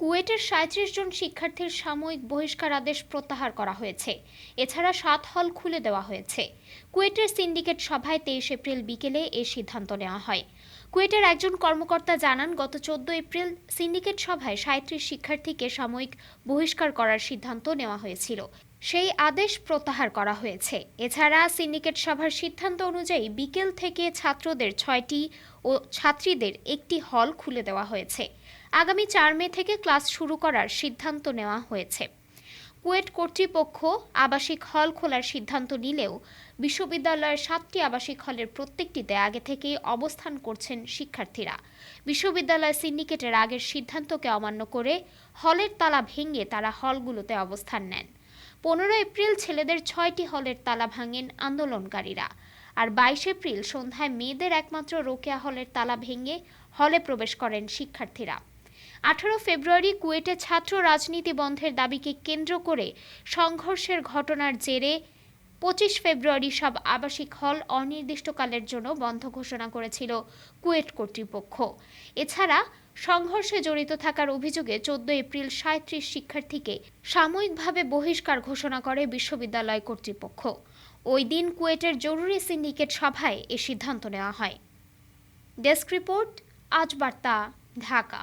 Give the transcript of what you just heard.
কুয়েটের সাঁত্রিশ জন শিক্ষার্থীর সাময়িক বহিষ্কার আদেশ প্রত্যাহার করা হয়েছে। এছাড়া সাত হল খুলে দেওয়া হয়েছে। কুয়েটের সিন্ডিকেট সভায় তেইশ এপ্রিল বিকেলে এ সিদ্ধান্ত নেওয়া হয়। কুয়েটের একজন কর্মকর্তা জানান, গত চোদ্দ এপ্রিল সিন্ডিকেট সভায় সাঁত্রিশ শিক্ষার্থীকে সাময়িক বহিষ্কার করার সিদ্ধান্ত নেওয়া হয়েছিল। সেই আদেশ প্রত্যাহার করা হয়েছে। এছাড়া সিন্ডিকেট সভার সিদ্ধান্ত অনুযায়ী বিকেল থেকে ছাত্রদের ছয়টি ও ছাত্রীদের একটি হল খুলে দেওয়া হয়েছে। আগামী চার মে থেকে ক্লাস শুরু করার সিদ্ধান্ত নেওয়া হয়েছে। কুয়েট কর্তৃপক্ষ আবাসিক হল খোলার সিদ্ধান্ত নিলেও বিশ্ববিদ্যালয়ের সাতটি আবাসিক হলের প্রত্যেকটিতে আগে থেকেই অবস্থান করছেন শিক্ষার্থীরা। বিশ্ববিদ্যালয় সিন্ডিকেটের আগের সিদ্ধান্তকে অমান্য করে হলের তালা ভেঙে তারা হলগুলোতে অবস্থান নেন। পনেরো এপ্রিল ছেলেদের ছয়টি হলের তালা ভাঙেন আন্দোলনকারীরা। আর বাইশ এপ্রিল সন্ধ্যায় মেয়েদের একমাত্র রোকেয়া হলের তালা ভেঙে হলে প্রবেশ করেন শিক্ষার্থীরা। আঠারো ফেব্রুয়ারি কুয়েটে ছাত্র রাজনীতি বন্ধের দাবিকে কেন্দ্র করে সংঘর্ষের ঘটনার জেরে পঁচিশ ফেব্রুয়ারি সব আবাসিক হল অনির্দিষ্টকালের জন্য বন্ধ ঘোষণা করেছিল কুয়েট কর্তৃপক্ষ। এছাড়া সংঘর্ষে জড়িত থাকার অভিযোগে চোদ্দ এপ্রিল সাঁত্রিশ শিক্ষার্থীকে সাময়িকভাবে বহিষ্কার ঘোষণা করে বিশ্ববিদ্যালয় কর্তৃপক্ষ। ওই দিন কুয়েটের জরুরি সিন্ডিকেট সভায় এ সিদ্ধান্ত নেওয়া হয়। ডেস্ক রিপোর্ট, আজ বার্তা, ঢাকা।